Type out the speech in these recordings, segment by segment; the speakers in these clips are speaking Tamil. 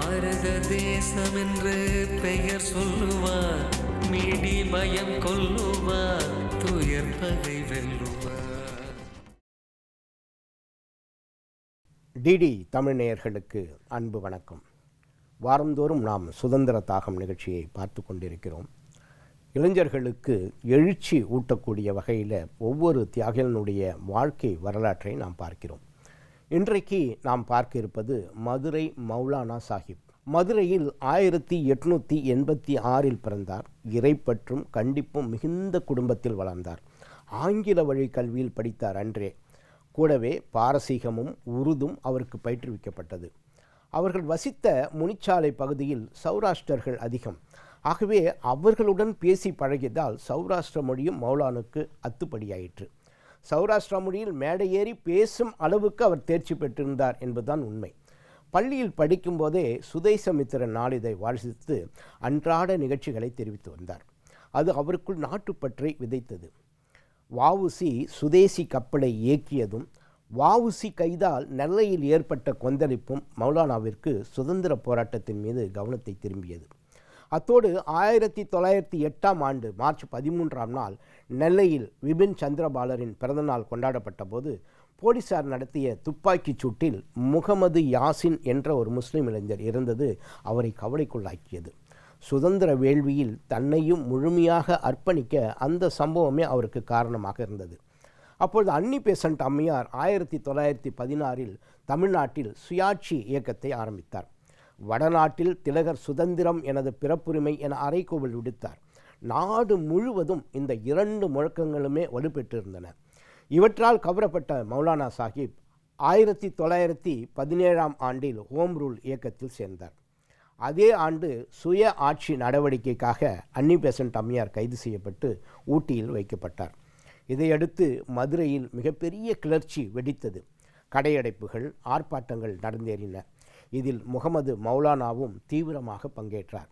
பாரத தேசம் என்று பெயர் சொல்லுவார். மீடி பயம் கொல்லுவார் துயர் பகை வெல்லுவார். டிடி தமிழ் நேயர்களுக்கு அன்பு வணக்கம். வாரந்தோறும் நாம் சுதந்திர தாகம் நிகழ்ச்சியை பார்த்து கொண்டிருக்கிறோம். இளைஞர்களுக்கு எழுச்சி ஊட்டக்கூடிய வகையில் ஒவ்வொரு தியாகிகளுடைய வாழ்க்கை வரலாற்றை நாம் பார்க்கிறோம். இன்றைக்கு நாம் பார்க்க இருப்பது மதுரை மௌலானா சாஹிப். மதுரையில் ஆயிரத்தி எட்நூற்றி எண்பத்தி ஆறில் பிறந்தார். இறைப்பற்றும் கண்டிப்பும் மிகுந்த குடும்பத்தில் வளர்ந்தார். ஆங்கில வழி கல்வியில் படித்தார் அன்றே. கூடவே பாரசீகமும் உருதும் அவருக்கு பயிற்றுவிக்கப்பட்டது. அவர்கள் வசித்த முனிச்சாலை பகுதியில் சௌராஷ்டிரர்கள் அதிகம். ஆகவே அவர்களுடன் பேசி பழகியதால் சௌராஷ்டிர மொழியும் மௌலானுக்கு அத்துப்படியாயிற்று. சௌராஷ்டிரா மொழியில் மேடையேறி பேசும் அளவுக்கு அவர் தேர்ச்சி பெற்றிருந்தார் என்பதுதான் உண்மை. பள்ளியில் படிக்கும்போதே சுதேசமித்திரன் நாளிதை வாசித்து அன்றாட நிகழ்ச்சிகளை தெரிவித்து வந்தார். அது அவருக்குள் நாட்டுப்பற்றை விதைத்தது. வஉசி சுதேசி கப்பலை இயக்கியதும் வஉசி கைதால் நெல்லையில் ஏற்பட்ட கொந்தளிப்பும் மௌலானாவிற்கு சுதந்திர போராட்டத்தின் மீது கவனத்தை திரும்பியது. அத்தோடு ஆயிரத்தி தொள்ளாயிரத்தி எட்டாம் ஆண்டு மார்ச் பதிமூன்றாம் நாள் நெல்லையில் விபின் சந்திரபாலரின் பிறந்தநாள் கொண்டாடப்பட்ட போது போலீசார் நடத்திய துப்பாக்கிச் சூட்டில் முகமது யாசின் என்ற ஒரு முஸ்லிம் இளைஞர் இருந்தது அவரை கவலைக்குள்ளாக்கியது. சுதந்திர வேள்வியில் தன்னையும் முழுமையாக அர்ப்பணிக்க அந்த சம்பவமே அவருக்கு காரணமாக இருந்தது. அப்பொழுது அன்னி பேசண்ட் அம்மையார் ஆயிரத்தி தொள்ளாயிரத்தி பதினாறில் தமிழ்நாட்டில் சுயாட்சி இயக்கத்தை ஆரம்பித்தார். வடநாட்டில் திலகர் சுதந்திரம் எனது பிறப்புரிமை என அறைகூவல் விடுத்தார். நாடு முழுவதும் இந்த இரண்டு முழக்கங்களுமே வலுப்பெற்றிருந்தன. இவற்றால் கவரப்பட்ட மௌலானா சாஹிப் ஆயிரத்தி தொள்ளாயிரத்தி பதினேழாம் ஆண்டில் ஹோம் ரூல் இயக்கத்தில் சேர்ந்தார். அதே ஆண்டு சுய ஆட்சி நடவடிக்கைக்காக அன்னி பெசன்ட் அம்மையார் கைது செய்யப்பட்டு ஊட்டியில் வைக்கப்பட்டார். இதையடுத்து மதுரையில் மிகப்பெரிய கிளர்ச்சி வெடித்தது. கடையடைப்புகள் ஆர்ப்பாட்டங்கள் நடந்தேறின. இதில் முகமது மௌலானாவும் தீவிரமாக பங்கேற்றார்.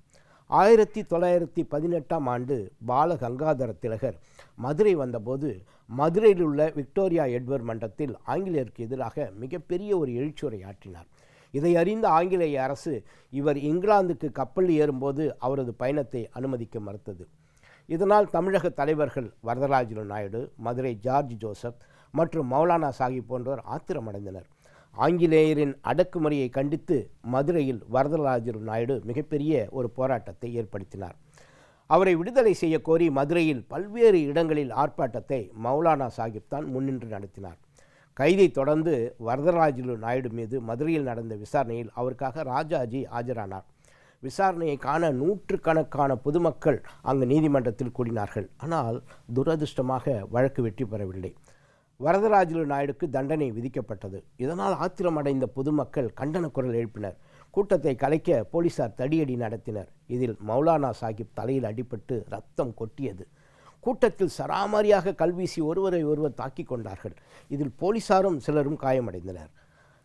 ஆயிரத்தி தொள்ளாயிரத்தி பதினெட்டாம் ஆண்டு பால கங்காதர திலகர் மதுரை வந்தபோது மதுரையில் உள்ள விக்டோரியா எட்வர்ட் மன்றத்தில் ஆங்கிலேயருக்கு எதிராக மிகப்பெரிய ஒரு எழுச்சுரை ஆற்றினார். இதை அறிந்த ஆங்கிலேய அரசு இவர் இங்கிலாந்துக்கு கப்பல் ஏறும்போது அவரது பயணத்தை அனுமதிக்க மறுத்தது. இதனால் தமிழக தலைவர்கள் வரதராஜலு நாயுடு மதுரை ஜார்ஜ் ஜோசப் மற்றும் மௌலானா சாஹிப் போன்றோர் ஆத்திரமடைந்தனர். ஆங்கிலேயரின் அடக்குமுறையை கண்டித்து மதுரையில் வரதராஜர் நாயுடு மிகப்பெரிய ஒரு போராட்டத்தை ஏற்படுத்தினார். அவரை விடுதலை செய்ய கோரி மதுரையில் பல்வேறு இடங்களில் ஆர்ப்பாட்டத்தை மௌலானா சாஹிப் தான் முன்னின்று நடத்தினார். கைதை தொடர்ந்து வரதராஜலு நாயுடு மீது மதுரையில் நடந்த விசாரணையில் அவருக்காக ராஜாஜி ஆஜரானார். விசாரணையை காண நூற்றுக்கணக்கான பொதுமக்கள் அங்கு நீதிமன்றத்தில் கூடினார்கள். ஆனால் துரதிர்ஷ்டமாக வழக்கு வெற்றி பெறவில்லை. வரதராஜலு நாயுடுக்கு தண்டனை விதிக்கப்பட்டது. இதனால் ஆத்திரமடைந்த பொதுமக்கள் கண்டன குரல் எழுப்பினர். கூட்டத்தை கலைக்க போலீசார் தடியடி நடத்தினர். இதில் மௌலானா சாஹிப் தலையில் அடிபட்டு ரத்தம் கொட்டியது. கூட்டத்தில் சராமாரியாக கல்வீசி ஒருவரை ஒருவர் தாக்கிக் கொண்டார்கள். இதில் போலீசாரும் சிலரும் காயமடைந்தனர்.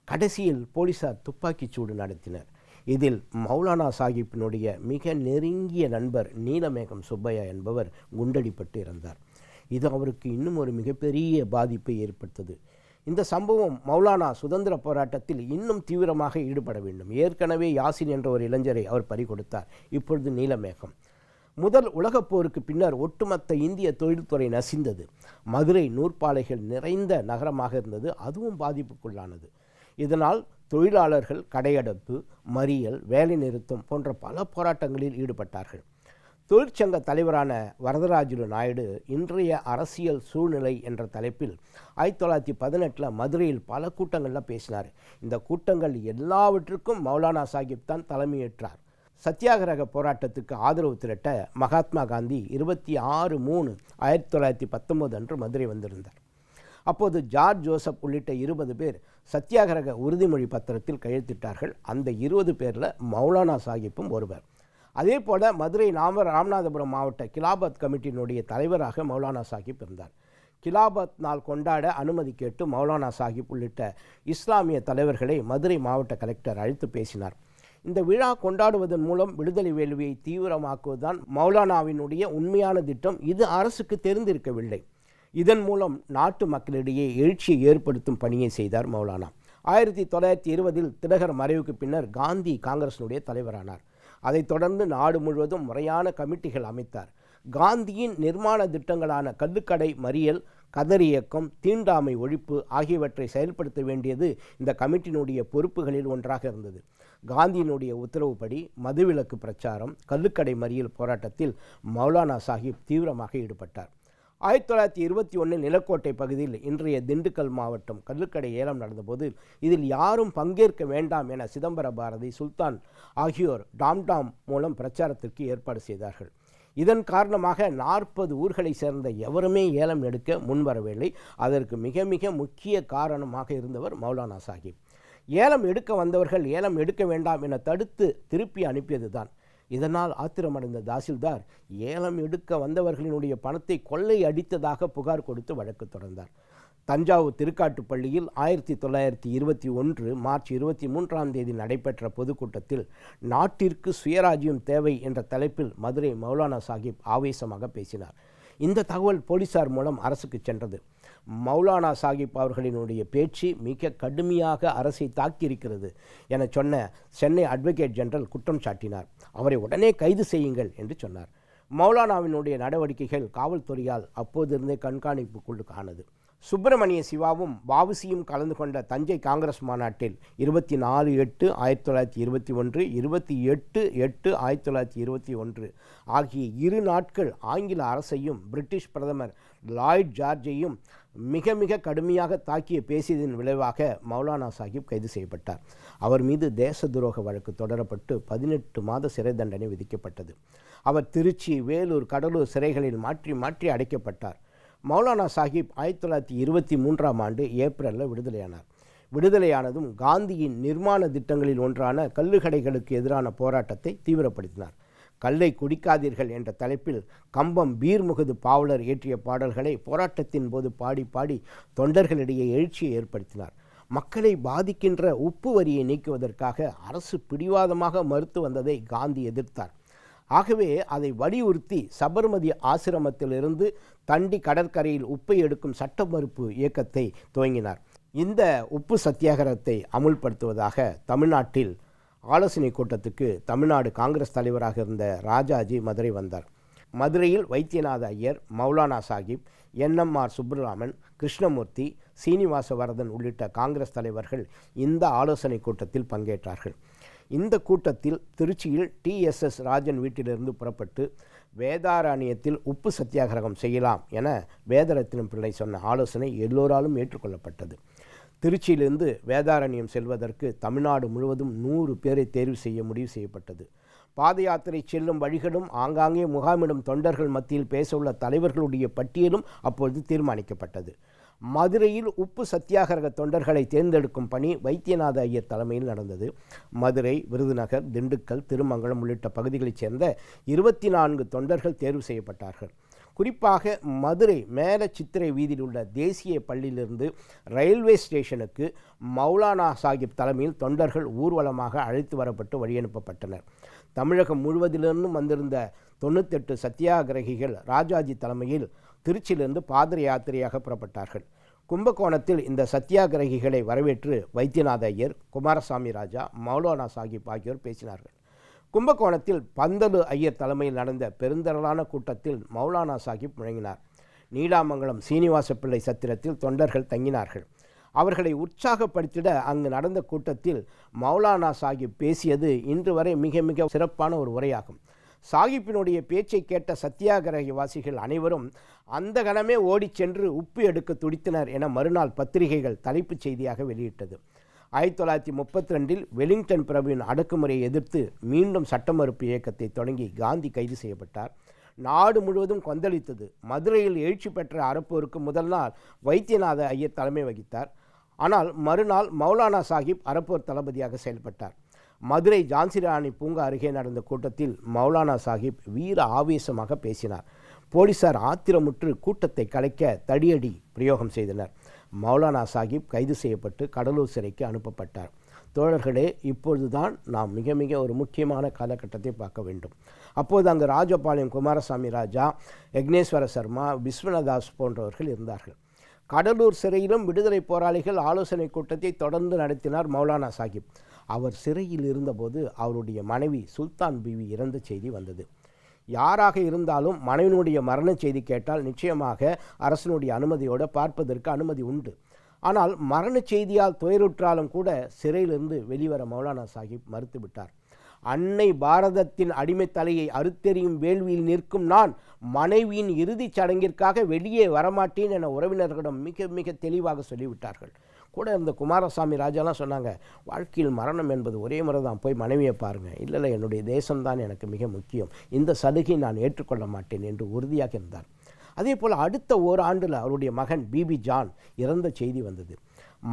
கடைசியில் போலீசார் துப்பாக்கிச் சூடு நடத்தினர். இதில் மௌலானா சாஹிப்பினுடைய மிக நெருங்கிய நண்பர் நீலமேகம் சுப்பையா என்பவர் குண்டடிப்பட்டு இறந்தார். இது அவருக்கு இன்னும் ஒரு மிகப்பெரிய பாதிப்பை ஏற்படுத்தது. இந்த சம்பவம் மௌலானா சுதந்திர போராட்டத்தில் இன்னும் தீவிரமாக ஈடுபட வேண்டும். ஏற்கனவே யாசின் என்ற ஒரு இளைஞரை அவர் பறிகொடுத்தார். இப்பொழுது நீலமேகம். முதல் உலகப் போருக்கு பின்னர் ஒட்டுமொத்த இந்திய தொழில்துறை நசிந்தது. மதுரை நூற்பாலைகள் நிறைந்த நகரமாக இருந்தது. அதுவும் பாதிப்புக்குள்ளானது. இதனால் தொழிலாளர்கள் கடையடைப்பு மறியல் வேலைநிறுத்தம் போன்ற பல போராட்டங்களில் ஈடுபட்டார்கள். தொழிற்சங்க தலைவரான வரதராஜுலு நாயுடு இன்றைய அரசியல் சூழ்நிலை என்ற தலைப்பில் ஆயிரத்தி தொள்ளாயிரத்தி பதினெட்டில் மதுரையில் பல கூட்டங்களில் பேசினார். இந்த கூட்டங்கள் எல்லாவற்றுக்கும் மௌலானா சாஹிப் தான் தலைமையேற்றார். சத்தியாகிரக போராட்டத்துக்கு ஆதரவு திரட்ட மகாத்மா காந்தி இருபத்தி ஆறு மூணு ஆயிரத்தி தொள்ளாயிரத்தி பத்தொம்போது அன்று மதுரை வந்திருந்தார். அப்போது ஜார்ஜ் ஜோசப் உள்ளிட்ட இருபது பேர் சத்தியாகிரக உறுதிமொழி பத்திரத்தில் கையெழுத்திட்டார்கள். அந்த இருபது பேரில் மௌலானா சாஹிப்பும் ஒருவர். அதே போல மதுரை நாம ராமநாதபுரம் மாவட்ட கிலாபத் கமிட்டியினுடைய தலைவராக மௌலானா சாஹிப் இருந்தார். கிலாபத் நாள் கொண்டாட அனுமதி கேட்டு மௌலானா சாஹிப் உள்ளிட்ட இஸ்லாமிய தலைவர்களை மதுரை மாவட்ட கலெக்டர் அழைத்து பேசினார். இந்த விழா கொண்டாடுவதன் மூலம் விடுதலை வேள்வியை தீவிரமாக்குவதுதான் மௌலானாவினுடைய உண்மையான திட்டம். இது அரசுக்கு தெரிந்திருக்கவில்லை. இதன் மூலம் நாட்டு மக்களிடையே எழுச்சியை ஏற்படுத்தும் பணியை செய்தார் மௌலானா. ஆயிரத்தி தொள்ளாயிரத்தி இருபதில் திலகர் மறைவுக்கு பின்னர் காந்தி காங்கிரசினுடைய தலைவரானார். அதைத் தொடர்ந்து நாடு முழுவதும் முறையான கமிட்டிகள் அமைத்தார். காந்தியின் நிர்மாண திட்டங்களான கல்லுக்கடை மறியல் கதர் இயக்கம் தீண்டாமை ஒழிப்பு ஆகியவற்றை செயல்படுத்த வேண்டியது இந்த கமிட்டியினுடைய பொறுப்புகளில் ஒன்றாக இருந்தது. காந்தியினுடைய உத்தரவுப்படி மதுவிலக்கு பிரச்சாரம் கல்லுக்கடை மறியல் போராட்டத்தில் மௌலானா சாஹிப் தீவிரமாக ஈடுபட்டார். ஆயிரத்தி தொள்ளாயிரத்தி இருபத்தி ஒன்றில் நிலக்கோட்டை பகுதியில் இன்றைய திண்டுக்கல் மாவட்டம் கல்லுக்கடை ஏலம் நடந்தபோது இதில் யாரும் பங்கேற்க வேண்டாம் என சிதம்பர பாரதி சுல்தான் ஆகியோர் டாம்டாம் மூலம் பிரச்சாரத்திற்கு ஏற்பாடு செய்தார்கள். இதன் காரணமாக நாற்பது ஊர்களை சேர்ந்த எவருமே ஏலம் எடுக்க முன்வரவில்லை. அதற்கு மிக மிக முக்கிய காரணமாக இருந்தவர் மௌலானா சாஹிப். ஏலம் எடுக்க வந்தவர்கள் ஏலம் எடுக்க வேண்டாம் என தடுத்து திருப்பி அனுப்பியதுதான். இதனால் ஆத்திரமடைந்த தாசில்தார் ஏலம் எடுக்க வந்தவர்களினுடைய பணத்தை கொள்ளை அடித்ததாக புகார் கொடுத்து வழக்கு தொடர்ந்தார். தஞ்சாவூர் திருக்காட்டுப்பள்ளியில் ஆயிரத்தி தொள்ளாயிரத்தி இருபத்தி ஒன்று மார்ச் இருபத்தி மூன்றாம் தேதி நடைபெற்ற பொதுக்கூட்டத்தில் நாட்டிற்கு சுயராஜ்யம் தேவை என்ற தலைப்பில் மதுரை மௌலானா சாஹிப் ஆவேசமாக பேசினார். இந்த தகவல் போலீசார் மூலம் அரசுக்கு சென்றது. மௌலானா சாஹிப் அவர்களினுடைய பேச்சு மிக கடுமையாக அரசை தாக்கியிருக்கிறது என சொன்ன சென்னை அட்வொகேட் ஜெனரல் குற்றம் சாட்டினார். அவரை உடனே கைது செய்யுங்கள் என்று சொன்னார். மௌலானாவினுடைய நடவடிக்கைகள் காவல்துறையால் அப்போதிருந்தே கண்காணிப்புக்குள் ஆனது சுப்பிரமணிய சிவாவும் வாவுசியும் கலந்து கொண்ட தஞ்சை காங்கிரஸ் மாநாட்டில் இருபத்தி நாலு எட்டு ஆயிரத்தி தொள்ளாயிரத்தி இருபத்தி ஒன்று இருபத்தி எட்டு எட்டு ஆயிரத்தி தொள்ளாயிரத்தி இருபத்தி ஒன்று ஆகிய இரு நாட்கள் ஆங்கில அரசையும் பிரிட்டிஷ் பிரதமர் லாய்ட் ஜார்ஜையும் மிக மிக கடுமையாக தாக்கிய பேசியதன் விளைவாக மௌலானா சாஹிப் கைது செய்யப்பட்டார். அவர் மீது தேச துரோக வழக்கு தொடரப்பட்டு பதினெட்டு மாத சிறை தண்டனை விதிக்கப்பட்டது. அவர் திருச்சி வேலூர் கடலூர் சிறைகளில் மாற்றி மாற்றி அடைக்கப்பட்டார். மௌலானா சாஹிப் ஆயிரத்தி தொள்ளாயிரத்தி இருபத்தி மூன்றாம் ஆண்டு ஏப்ரலில் விடுதலையானார். விடுதலையானதும் காந்தியின் நிர்மாண திட்டங்களில் ஒன்றான கல்லுகடைகளுக்கு எதிரான போராட்டத்தை தீவிரப்படுத்தினார். கல்லை குடிக்காதீர்கள் என்ற தலைப்பில் கம்பம் பீர்முகது பாவலர் இயற்றிய பாடல்களை போராட்டத்தின் போது பாடி பாடி தொண்டர்களிடையே எழுச்சியை ஏற்படுத்தினார். மக்களை பாதிக்கின்ற உப்பு வரியை நீக்குவதற்காக அரசு பிடிவாதமாக மறுத்து வந்ததை காந்தி எதிர்த்தார். ஆகவே அதை வலியுறுத்தி சபர்மதி ஆசிரமத்திலிருந்து தண்டி கடற்கரையில் உப்பை எடுக்கும் சட்ட மறுப்பு இயக்கத்தை துவங்கினார். இந்த உப்பு சத்தியாகிரகத்தை அமுல்படுத்துவதாக தமிழ்நாட்டில் ஆலோசனை கூட்டத்துக்கு தமிழ்நாடு காங்கிரஸ் தலைவராக இருந்த ராஜாஜி மதுரை வந்தார். மதுரையில் வைத்தியநாத ஐயர் மௌலானா சாஹிப் என்எம்ஆர் சுப்புராமன் கிருஷ்ணமூர்த்தி சீனிவாச வரதன் உள்ளிட்ட காங்கிரஸ் தலைவர்கள் இந்த ஆலோசனை கூட்டத்தில் பங்கேற்றார்கள். இந்த கூட்டத்தில் திருச்சியில் டிஎஸ்எஸ் ராஜன் வீட்டிலிருந்து புறப்பட்டு வேதாராணியத்தில் உப்பு சத்தியாகிரகம் செய்யலாம் என வேதரத்தினம் பிள்ளை சொன்ன ஆலோசனை எல்லோராலும் ஏற்றுக்கொள்ளப்பட்டது. திருச்சியிலிருந்து வேதாரண்யம் செல்வதற்கு தமிழ்நாடு முழுவதும் நூறு பேரை தேர்வு செய்ய முடிவு செய்யப்பட்டது. பாத யாத்திரை செல்லும் வழிகளும் ஆங்காங்கே முகாமிடும் தொண்டர்கள் மத்தியில் பேசவுள்ள தலைவர்களுடைய பட்டியலும் அப்பொழுது தீர்மானிக்கப்பட்டது. மதுரையில் உப்பு சத்தியாகிரக தொண்டர்களை தேர்ந்தெடுக்கும் பணி வைத்தியநாத ஐயர் தலைமையில் நடந்தது. மதுரை விருதுநகர் திண்டுக்கல் திருமங்கலம் உள்ளிட்ட பகுதிகளைச் சேர்ந்த இருபத்தி நான்கு தொண்டர்கள் தேர்வு செய்யப்பட்டார்கள். குறிப்பாக மதுரை மேல சித்திரை வீதியில் உள்ள தேசிய பள்ளியிலிருந்து ரயில்வே ஸ்டேஷனுக்கு மௌலானா சாஹிப் தலைமையில் தொண்டர்கள் ஊர்வலமாக அழைத்து வரப்பட்டு வழியனுப்பப்பட்டனர். தமிழகம் முழுவதிலிருந்தும் வந்திருந்த தொண்ணூத்தெட்டு சத்தியாகிரகிகள் ராஜாஜி தலைமையில் திருச்சியிலிருந்து பாதர யாத்திரையாக புறப்பட்டார்கள். கும்பகோணத்தில் இந்த சத்தியாகிரகிகளை வரவேற்று வைத்தியநாத ஐயர் குமாரசாமி ராஜா மௌலானா சாஹிப் ஆகியோர் பேசினார்கள். கும்பகோணத்தில் பந்தலு ஐயர் தலைமையில் நடந்த பெருந்திரளான கூட்டத்தில் மௌலானா சாஹிப் முழங்கினார். நீடாமங்கலம் சீனிவாச பிள்ளை சத்திரத்தில் தொண்டர்கள் தங்கினார்கள். அவர்களை உற்சாகப்படுத்திட அங்கு நடந்த கூட்டத்தில் மௌலானா சாஹிப் பேசியது இன்று வரை மிக மிக சிறப்பான ஒரு உரையாகும். சாஹிப்பினுடைய பேச்சை கேட்ட சத்தியாகிரகவாசிகள் அனைவரும் அந்த கணமே ஓடிச் சென்று உப்பு எடுக்க துடித்தனர் என மறுநாள் பத்திரிகைகள் தலைப்புச் செய்தியாக வெளியிட்டது. ஆயிரத்தி தொள்ளாயிரத்தி முப்பத்தி ரெண்டில் வெலிங்டன் பிரபுவின் அடக்குமுறையை எதிர்த்து மீண்டும் சட்ட மறுப்பு இயக்கத்தை தொடங்கி காந்தி கைது செய்யப்பட்டார். நாடு முழுவதும் கொந்தளித்தது. மதுரையில் எழுச்சி பெற்ற அறப்போருக்கு முதல் நாள் வைத்தியநாத ஐயர் தலைமை வகித்தார். ஆனால் மறுநாள் மௌலானா சாஹிப் அறப்போர் தளபதியாக செயல்பட்டார். மதுரை ஜான்சிராணி பூங்கா அருகே நடந்த கூட்டத்தில் மௌலானா சாஹிப் வீர ஆவேசமாக பேசினார். போலீசார் ஆத்திரமுற்று கூட்டத்தை கலைக்க தடியடி பிரயோகம் செய்தனர். மௌலானா சாஹிப் கைது செய்யப்பட்டு கடலூர் சிறைக்கு அனுப்பப்பட்டார். தோழர்களே இப்பொழுதுதான் நாம் மிக மிக ஒரு முக்கியமான காலகட்டத்தை பார்க்க வேண்டும். அப்போது அங்கு ராஜபாளையம் குமாரசாமி ராஜா யக்னேஸ்வர சர்மா விஸ்வநாதாஸ் போன்றவர்கள் இருந்தார்கள். கடலூர் சிறையிலும் விடுதலை போராளிகள் ஆலோசனை கூட்டத்தை தொடர்ந்து நடத்தினார் மௌலானா சாஹிப். அவர் சிறையில் இருந்தபோது அவருடைய மனைவி சுல்தான் பிவி இறந்த செய்தி வந்தது. யாராக இருந்தாலும் மனைவினுடைய மரண செய்தி கேட்டால் நிச்சயமாக அரசனுடைய அனுமதியோடு பார்ப்பதற்கு அனுமதி உண்டு. ஆனால் மரண செய்தியால் துயருற்றாலும் கூட சிறையிலிருந்து வெளிவர மௌலானா சாஹிப் மறுத்துவிட்டார். அன்னை பாரதத்தின் அடிமை தலையை அறுத்தெறியும் வேள்வியில் நிற்கும் நான் மனைவியின் இறுதிச் சடங்கிற்காக வெளியே வரமாட்டேன் என உறவினர்களிடம் மிக மிக தெளிவாக சொல்லிவிட்டார்கள். கூட இருந்த குமாரசாமி ராஜாலாம் சொன்னாங்க வாழ்க்கையில் மரணம் என்பது ஒரே முறை தான் போய் மனைவியை பாருங்கள் இல்லை இல்லை என்னுடைய தேசம்தான் எனக்கு மிக முக்கியம். இந்த சலுகை நான் ஏற்றுக்கொள்ள மாட்டேன் என்று உறுதியாக இருந்தார். அதே போல் அடுத்த ஓராண்டில் அவருடைய மகன் பிபி ஜான் இறந்த செய்தி வந்தது.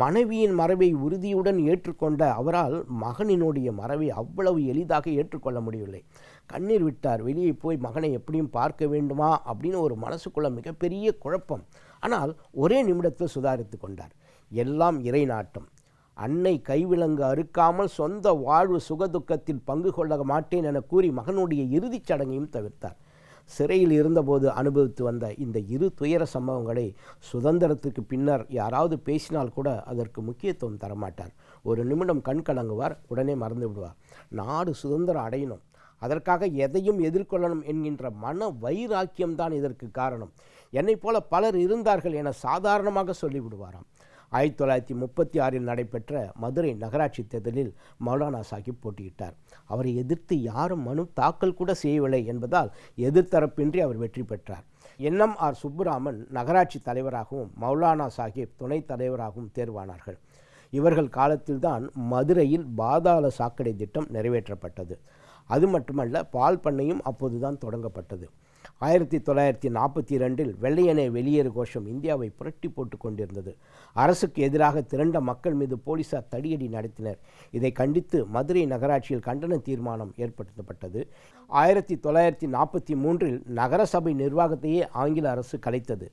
மனைவியின் மரபை உறுதியுடன் ஏற்றுக்கொண்ட அவரால் மகனினுடைய மரபை அவ்வளவு எளிதாக ஏற்றுக்கொள்ள முடியவில்லை. கண்ணீர் விட்டார் வெளியே போய் மகனை எப்படியும் பார்க்க வேண்டுமா? அப்படின்னு ஒரு மனசுக்குள்ள மிகப்பெரிய குழப்பம். ஆனால் ஒரே நிமிடத்தில் சுதாரித்து கொண்டார். எல்லாம் இறை நாட்டம் அன்னை கைவிலங்கு அறுக்காமல் சொந்த வாழ்வு சுகதுக்கத்தில் பங்கு கொள்ள மாட்டேன் என கூறி மகனுடைய இறுதிச் சடங்கையும் தவிர்த்தார். சிறையில் இருந்தபோது அனுபவித்து வந்த இந்த இரு துயர சம்பவங்களை சுதந்திரத்துக்கு பின்னர் யாராவது பேசினால் கூட அதற்கு முக்கியத்துவம் தரமாட்டார். ஒரு நிமிடம் கண் கலங்குவார் உடனே மறந்து விடுவார். நாடு சுதந்திரம் அடையணும். அதற்காக எதையும் எதிர்கொள்ளணும் என்கின்ற மன வைராக்கியம்தான் இதற்கு காரணம். என்னைப் போல பலர் இருந்தார்கள் என சாதாரணமாக சொல்லிவிடுவாராம். ஆயிரத்தி தொள்ளாயிரத்தி முப்பத்தி ஆறில் நடைபெற்ற மதுரை நகராட்சி தேர்தலில் மௌலானா சாஹிப் போட்டியிட்டார். அவரை எதிர்த்து யாரும் மனு தாக்கல் கூட செய்யவில்லை என்பதால் எதிர்த்தரப்பின்றி அவர் வெற்றி பெற்றார். Nm R. சுப்புராமன் நகராட்சி தலைவராகவும் மௌலானா சாஹிப் துணைத் தலைவராகவும் தேர்வானார்கள். இவர்கள் காலத்தில்தான் மதுரையில் பாதாள சாக்கடை திட்டம் நிறைவேற்றப்பட்டது. அது மட்டுமல்ல பால் பண்ணையும் அப்போதுதான் தொடங்கப்பட்டது. ஆயிரத்தி தொள்ளாயிரத்தி நாற்பத்தி இரண்டில் வெள்ளையனே வெளியேறு கோஷம் இந்தியாவை புரட்டி போட்டு கொண்டிருந்தது. அரசுக்கு எதிராக திரண்ட மக்கள் மீது போலீசார் தடியடி நடத்தினர். இதை கண்டித்து மதுரை நகராட்சியில் கண்டன தீர்மானம் ஏற்படுத்தப்பட்டது. ஆயிரத்தி தொள்ளாயிரத்தி நாற்பத்தி மூன்றில் நகரசபை நிர்வாகத்தையே ஆங்கில அரசு கலைத்தது.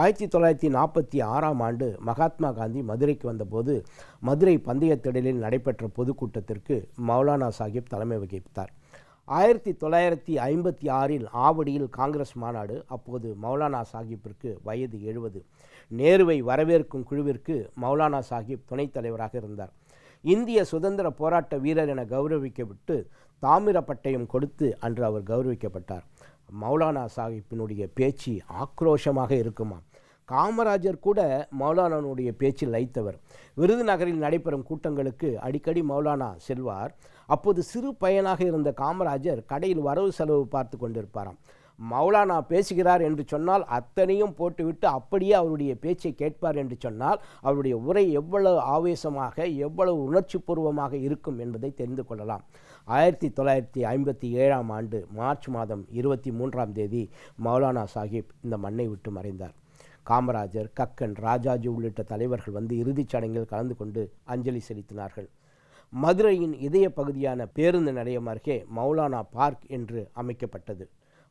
ஆயிரத்தி தொள்ளாயிரத்தி நாற்பத்தி ஆறாம் ஆண்டு மகாத்மா காந்தி மதுரைக்கு வந்தபோது மதுரை பந்தயத்திடலில் நடைபெற்ற பொதுக்கூட்டத்திற்கு மௌலானா சாஹிப் தலைமை வகித்தார். ஆயிரத்தி தொள்ளாயிரத்தி ஐம்பத்தி ஆறில் ஆவடியில் காங்கிரஸ் மாநாடு அப்போது மௌலானா சாஹிப்பிற்கு வயது எழுபது. நேருவை வரவேற்கும் குழுவிற்கு மௌலானா சாஹிப் துணைத் தலைவராக இருந்தார். இந்திய சுதந்திர போராட்ட வீரர் என கௌரவிக்கப்பட்டு தாமிர பட்டயம் கொடுத்து அன்று அவர் கௌரவிக்கப்பட்டார். மௌலானா சாஹிப்பினுடைய பேச்சு ஆக்ரோஷமாக இருக்குமா? காமராஜர் கூட மௌலானானுடைய பேச்சில் லைத்தவர் விருதுநகரில் நடைபெறும் கூட்டங்களுக்கு அடிக்கடி மௌலானா செல்வார். அப்போது சிறு பையனாக இருந்த காமராஜர் கடையில் வரவு செலவு பார்த்து கொண்டிருப்பாராம். மௌலானா பேசுகிறார் என்று சொன்னால் அத்தனையும் போட்டுவிட்டு அப்படியே அவருடைய பேச்சை கேட்பார் என்று சொன்னால் அவருடைய உரை எவ்வளவு ஆவேசமாக எவ்வளவு உணர்ச்சிபூர்வமாக இருக்கும் என்பதை தெரிந்து கொள்ளலாம். ஆயிரத்தி தொள்ளாயிரத்தி ஐம்பத்தி ஏழாம் ஆண்டு மார்ச் மாதம் இருபத்தி மூன்றாம் தேதி மௌலானா சாஹிப் இந்த மண்ணை விட்டு மறைந்தார். காமராஜர் கக்கன் ராஜாஜி உள்ளிட்ட தலைவர்கள் வந்து இறுதிச் சடங்கில் கலந்து கொண்டு அஞ்சலி செலுத்தினார்கள். மதுரையின் இதய பகுதியான பேருந்து நிலையம் அருகே மௌலானா பார்க் என்று அமைக்கப்பட்டது.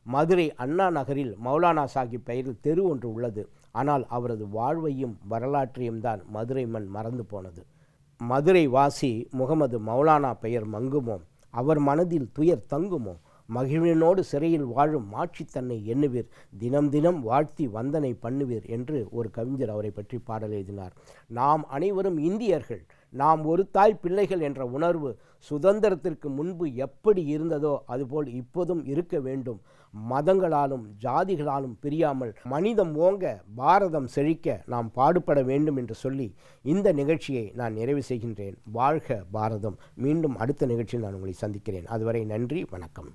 மதுரை அண்ணா நகரில் மௌலானா சாஹிப் பெயரில் தெரு ஒன்று உள்ளது. ஆனால் அவரது வாழ்வையும் வரலாற்றையும் தான் மதுரை மண் மறந்து போனது. மதுரை வாசி முகமது மௌலானா பெயர் மங்குமோம். அவர் மனதில் துயர் தங்குமோ? மகிழ்வினோடு சிறையில் வாழும் மாட்சி தன்னை எண்ணுவீர். தினம் தினம் வாழ்த்தி வந்தனை பண்ணுவீர் என்று ஒரு கவிஞர் அவரை பற்றி பாடல் எழுதினார். நாம் அனைவரும் இந்தியர்கள். நாம் ஒரு தாய் பிள்ளைகள் என்ற உணர்வு சுதந்திரத்திற்கு முன்பு எப்படி இருந்ததோ அதுபோல் இப்போதும் இருக்க வேண்டும். மதங்களாலும் ஜாதிகளாலும் பிரியாமல் மனிதம் ஓங்க பாரதம் செழிக்க நாம் பாடுபட வேண்டும் என்று சொல்லி இந்த நிகழ்ச்சியை நான் நிறைவு செய்கின்றேன். வாழ்க பாரதம். மீண்டும் அடுத்த நிகழ்ச்சியில் நான் உங்களை சந்திக்கிறேன். அதுவரை நன்றி வணக்கம்.